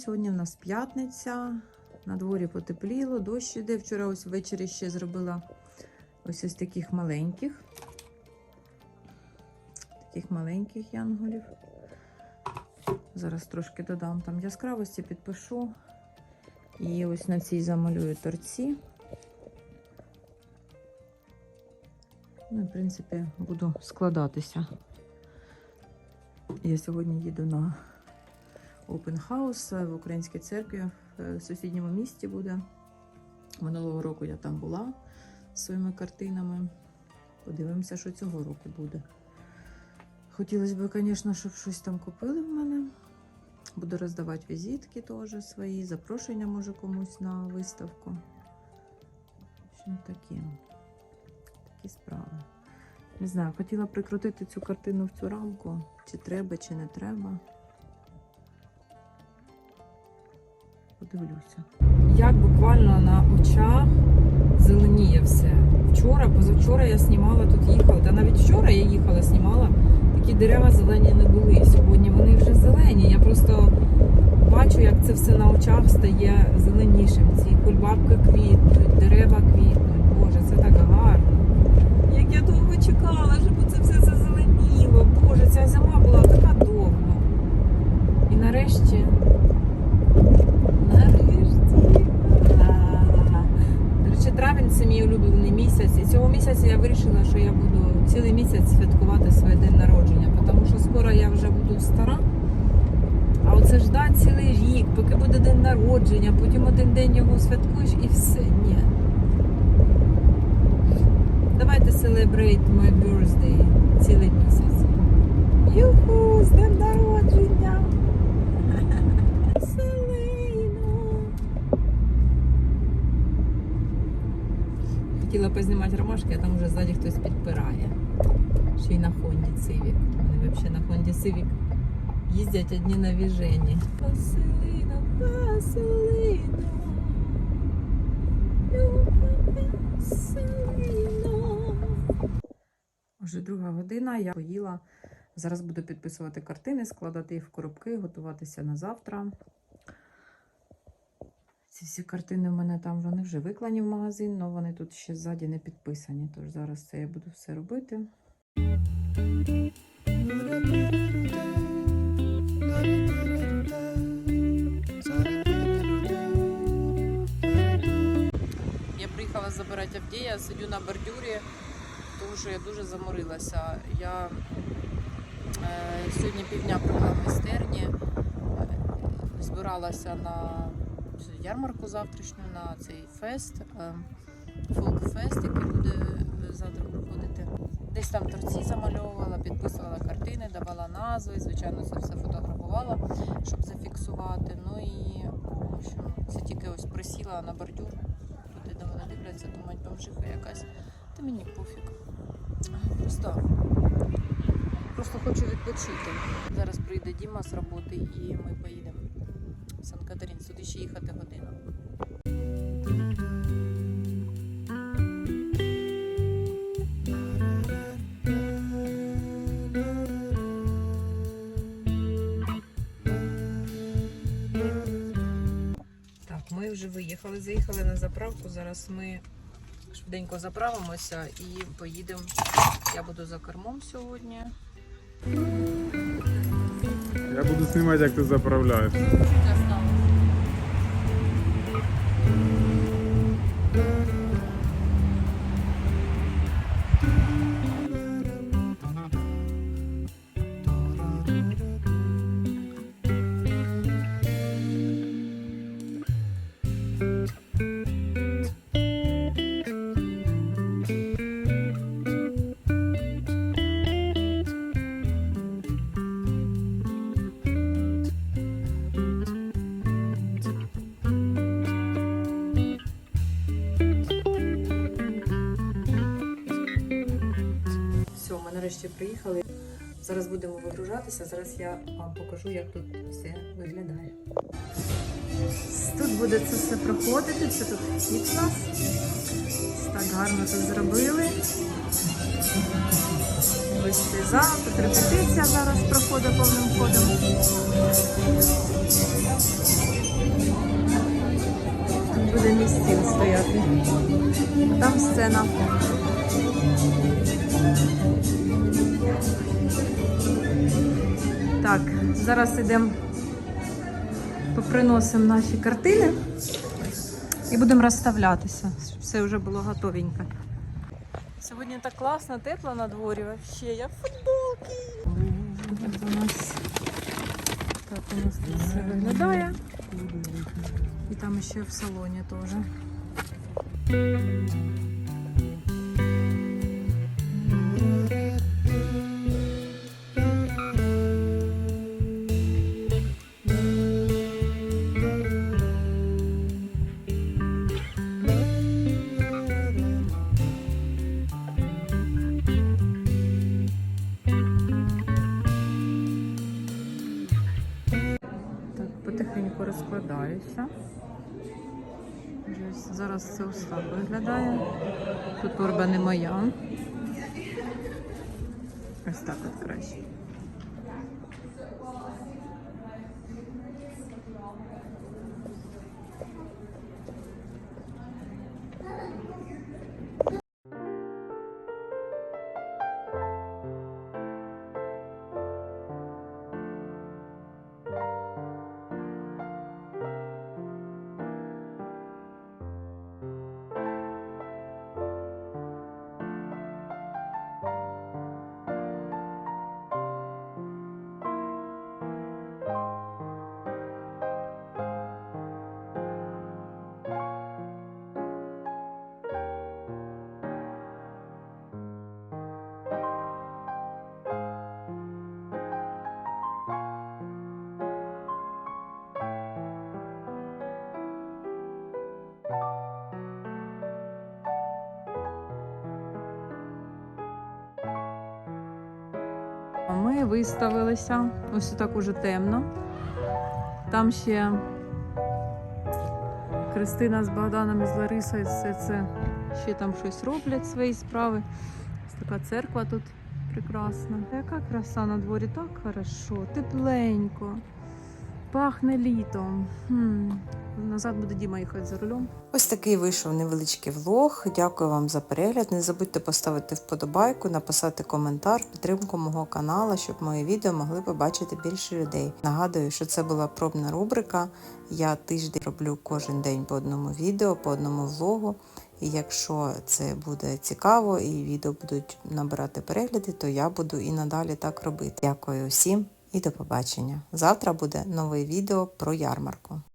Сьогодні в нас п'ятниця, на дворі потепліло, дощ іде. Вчора ось ввечері ще зробила ось ось таких маленьких. Таких маленьких янголів. Зараз трошки додам там яскравості, підпишу. І ось на цій замалюю торці. Ну, і, в принципі, буду складатися. Я сьогодні їду на Open House в Українській церкві в сусідньому місті буде. Минулого року я там була своїми картинами. Подивимося, що цього року буде. Хотілося б, звісно, щоб щось там купили в мене. Буду роздавати візитки теж свої, запрошення може комусь на виставку. Общем, такі, такі справи. Не знаю, хотіла прикрутити цю картину в цю рамку, чи треба, чи не треба. Подивлюся. Як буквально на очах зеленіє все. Вчора, позавчора я знімала тут їхала. Та навіть вчора я їхала, знімала. Такі дерева зелені не були. Сьогодні вони вже зелені. Я просто бачу, як це все на очах стає зеленішим. Ці кульбабки квітнуть, дерева квітнуть. Боже, це так гарно. Як я довго чекала, щоб це все зазеленіло. Боже, ця зима була така довга. І нарешті. І я вирішила, що я буду цілий місяць святкувати своє день народження, тому що скоро я вже буду стара. А оце ждать цілий рік, поки буде день народження, потім один день його святкуєш і все. Ні. Давайте celebrate my birthday цілий місяць. Юху, з днем народження! Хотіла познімати ромашки, а там вже ззаді хтось підпирає. Ще й на Хонді Civic. Вони взагалі на Хонді Civic їздять одні на віжені. Василино, Василино. Люба Василино. Вже друга година, я поїла. Зараз буду підписувати картини, складати їх в коробки, готуватися на завтра. Ці всі картини в мене там вони вже виклані в магазин, але вони тут ще ззаді не підписані. Тож зараз це я буду все робити. Я приїхала забирати Авдія, сидю на бордюрі, тому що я дуже заморилася. Я е, сьогодні півдня провела в майстерні, е, збиралася на цю ярмарку завтрашню, на цей фест, е, фолк-фест, який буде е, завтра проходити. Десь там торці замальовувала, підписувала картини, давала назви, звичайно, це все фотографувала, щоб зафіксувати. Ну і общем, це тільки ось присіла на бордюр. Люди до мене дивляться, думають, бомжиха якась. Та мені пофіг. Просто, просто хочу відпочити. Зараз прийде Діма з роботи і ми поїдемо Сан-Катерин. Сюди ще їхати годину. Так, ми вже виїхали, заїхали на заправку. Зараз ми швиденько заправимося і поїдемо. Я буду за кермом сьогодні. Я буду знімати, як ти заправляєш. Нарешті приїхали. Зараз будемо вигружатися. Зараз я вам покажу, як тут все виглядає. Тут буде це все проходити. Це тут вхід у нас. Так гарно це зробили. вести зал. Тут репетиція зараз проходить повним ходом. Тут буде мій стояти. Там сцена. Так, зараз йдемо, поприносимо наші картини і будемо розставлятися. щоб Все вже було готовенько. Сьогодні так класно, тепло на дворі. Вообще, я в футболці. Тут у нас так у нас тут все виглядає. І там ще в салоні теж. Розкладаюся. Ось Зараз це ось так виглядає. Тут торба не моя. Ось так от краще. Виставилися. Ось так уже темно. Там ще Христина з Богданом і з Ларисою все це ще там щось роблять свої справи. Ось така церква тут прекрасна. Яка краса на дворі, так хорошо, тепленько, пахне літом. Хм. Назад буде Діма їхати за рулем. Ось такий вийшов невеличкий влог. Дякую вам за перегляд. Не забудьте поставити вподобайку, написати коментар, підтримку мого каналу, щоб мої відео могли побачити більше людей. Нагадую, що це була пробна рубрика. Я тиждень роблю кожен день по одному відео, по одному влогу. І якщо це буде цікаво і відео будуть набирати перегляди, то я буду і надалі так робити. Дякую всім і до побачення. Завтра буде нове відео про ярмарку.